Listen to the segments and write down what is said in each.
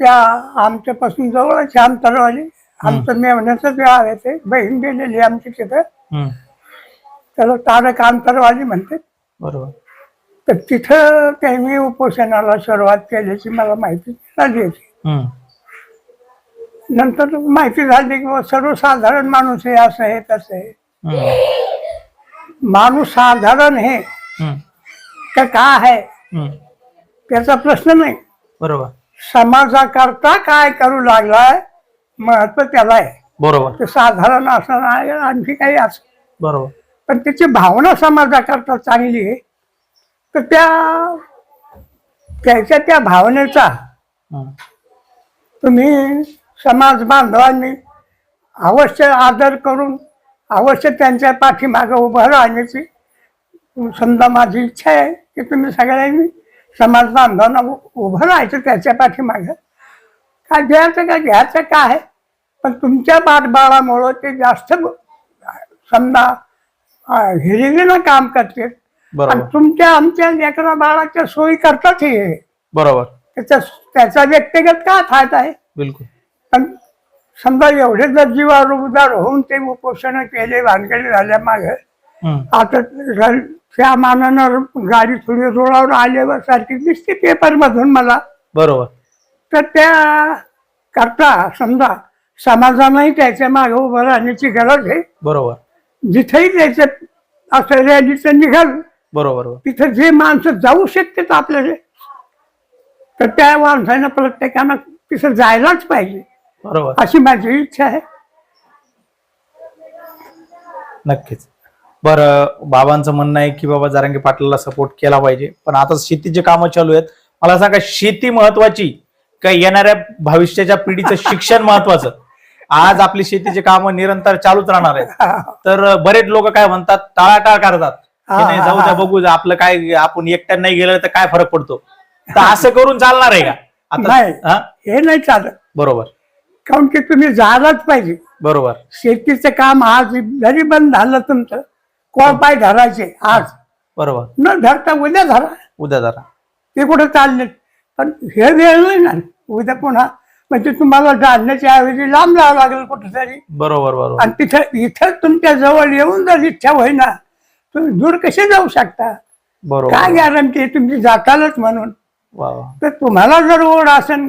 त्या आमच्यापासून जवळच आहे अंतरवाली आमचं मेवण्याचं गाव आहे ते बहीण गेलेली आमची तिथं. त्याला तारक अंतरवाली म्हणते. बरोबर. तर तिथं त्यांनी उपोषणाला सुरुवात केल्याची मला माहिती झाली होती. नंतर माहिती झाली की सर्वसाधारण माणूस आहे असं आहे तसं आहे. माणूस साधारण हे. का काय आहे. त्याचा प्रश्न नाही. बरोबर. समाजाकरता काय करू लागलाय महत्त्व त्याला आहे. बरोबर. ते साधारण असं नाही आणखी काही असं. बरोबर. पण त्याची भावना समाजाकरता चांगली आहे. तर त्या त्याच्या त्या भावनेचा. तुम्ही समाज बांधवांनी अवश्य आदर करून अवश्य त्यांच्या पाठीमागं उभं राहण्याची समजा माझी इच्छा आहे की तुम्ही सगळ्यांनी समाज बांधवांना उभं राहायचं त्याच्या पाठीमागं. काय घ्यायचं का घ्यायचं काय? पण तुमच्या पाठबळामुळं ते जास्त समजा हिरिरीनं काम करते बरोबर. तुमच्या आमच्या लेकरा बाळाच्या सोयी करतात हे. बरोबर. त्याचा त्याचा व्यक्तिगत काय फायदा आहे? बिलकुल. पण समजा एवढे जर जीवावर उदार होऊन ते उपोषण केले भानगडी झाल्या मागे हम्म. आता त्या मानानं गाडी थोडी रुळावर आल्यावर सारखी दिसते पेपर मधून मला. बरोबर. तर त्या करता समजा समाजानंही त्याच्यामागे उभं राहण्याची गरज आहे. बरोबर. जिथेही त्याचं असं रॅलीचं निघाल बरोबर बरोबर. तिथं जे माणसं जाऊ शकतात आपल्याला तर त्या माणसानं प्रत्येकानं तिथं जायलाच पाहिजे. बरोबर. अशी माझी इच्छा आहे. नक्कीच. बरं बाबांचं म्हणणं आहे की बाबा जारांगी पाटलाला सपोर्ट केला पाहिजे. पण आता शेतीचे कामं चालू आहेत. मला सांगा शेती महत्वाची का येणाऱ्या भविष्याच्या पिढीचं शिक्षण महत्वाचं? आज आपली शेतीचे कामं निरंतर चालूच राहणार आहेत. तर बरेच लोक काय म्हणतात टाळाटाळ करतात. नाही जाऊ द्या बघू आपलं काय आपण एकट्यानं नाही गेलं तर काय फरक पडतो? तर असं करून चालणार आहे का? आता नाही. हा? नाही चालत. बरोबर. काऊन की तुम्ही जायलाच पाहिजे. बरोबर. शेतीचं काम आज जरी बंद झालं तुमचं कोण पाय धरायचे आज? बरोबर. न धरता उद्या धरा. उद्या जरा ते कुठे चालले पण हे वेळ नाही ना. उद्या पुन्हा म्हणजे तुम्हाला जाणण्याच्या ऐवजी लांब जावं लागेल कुठेतरी. बरोबर बरोबर. आणि तिथं इथं तुमच्या जवळ येऊन जर इच्छा होईना तुम्ही दूर कसे जाऊ शकता? काय बरोबर गॅरंटी तुम्ही जातालच म्हणून. वा वा. तर तुम्हाला जर ओढ असेल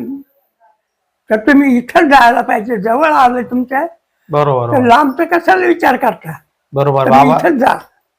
तर तुम्ही इथं जायला पाहिजे. जवळ आलं तुमच्या. बरोबर तर लांबचं कशाला विचार करता? बरोबर. बाबा इथंच जा.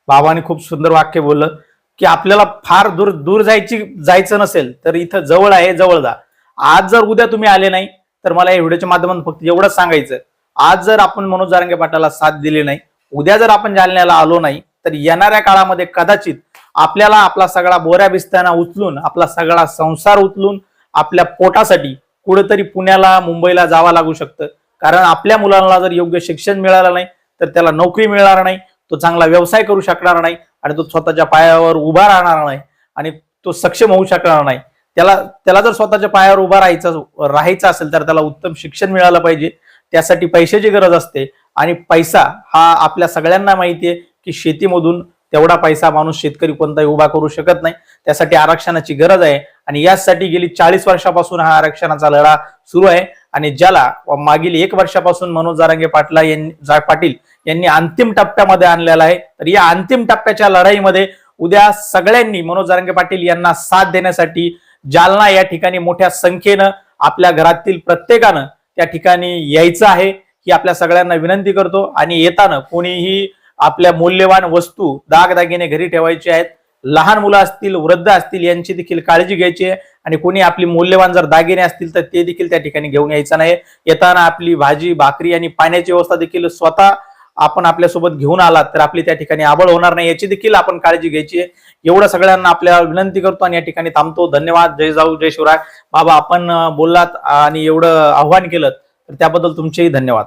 बाबांनी खूप सुंदर वाक्य बोललं की आपल्याला फार दूर दूर जायची जायचं नसेल तर इथं जवळ आहे जवळ जा. आज जर उद्या तुम्ही आले नाही तर मला या व्हिडिओच्या माध्यमातून फक्त एवढंच सांगायचं आज जर आपण मनोज जारंगे पाटाला साथ दिली नाही उद्या जर आपण जालन्याला आलो नाही तर येणाऱ्या काळामध्ये कदाचित आपल्याला आपला सगळा बोऱ्या बिस्त्याना उचलून आपला सगळा संसार उचलून आपल्या पोटासाठी कुठेतरी पुण्याला मुंबईला जावं लागू शकतं. कारण आपल्या मुलांना जर योग्य शिक्षण मिळालं नाही तर त्याला नोकरी मिळणार नाही तो चांगला व्यवसाय करू शकणार नाही आणि तो स्वतःच्या पायावर उभा राहणार नाही आणि तो सक्षम होऊ शकणार नाही. त्याला त्याला जर स्वतःच्या पायावर उभा राहायचा राहायचं असेल तर त्याला उत्तम शिक्षण मिळालं पाहिजे. त्यासाठी पैशाची गरज असते आणि पैसा हा आपल्या सगळ्यांना माहिती आहे की शेतीमधून तेवढा पैसा माणूस शेतकरी कोणताही उभा करू शकत नाही. त्यासाठी आरक्षणाची गरज आहे आणि यासाठी गेली चाळीस वर्षापासून हा आरक्षणाचा लढा सुरू आहे. आणि ज्याला मागील एक वर्षापासून मनोज जारांगे पाटला यांनी पाटील यांनी अंतिम टप्प्यामध्ये आणलेला आहे. तर या अंतिम टप्प्याच्या लढाईमध्ये उद्या सगळ्यांनी मनोज जारंगे पाटील यांना साथ देण्यासाठी जालना या ठिकाणी मोठ्या संख्येनं आपल्या घरातील प्रत्येकानं त्या ठिकाणी यायचं आहे. ही आपल्या सगळ्यांना विनंती करतो. आणि येताना कोणीही आपल्या मौल्यवान वस्तू दागदागिने घरी ठेवायचे आहेत लहान मुलं असतील वृद्ध असतील यांची देखील काळजी घ्यायची आहे. आणि कोणी आपली मौल्यवान जर दागिने असतील तर ते देखील त्या ठिकाणी घेऊन यायचं नाही. येताना आपली भाजी भाकरी आणि पाण्याची व्यवस्था देखील स्वतः आपण आपल्यासोबत घेऊन आलात तर आपली त्या ठिकाणी आबळ होणार नाही याची देखील आपण काळजी घ्यायची आहे. एवढं सगळ्यांना आपल्याला विनंती करतो आणि या ठिकाणी थांबतो. धन्यवाद. जय जाऊ जय शिवराय. बाबा आपण बोललात आणि एवढं आव्हान केलं तर त्याबद्दल तुमचेही धन्यवाद.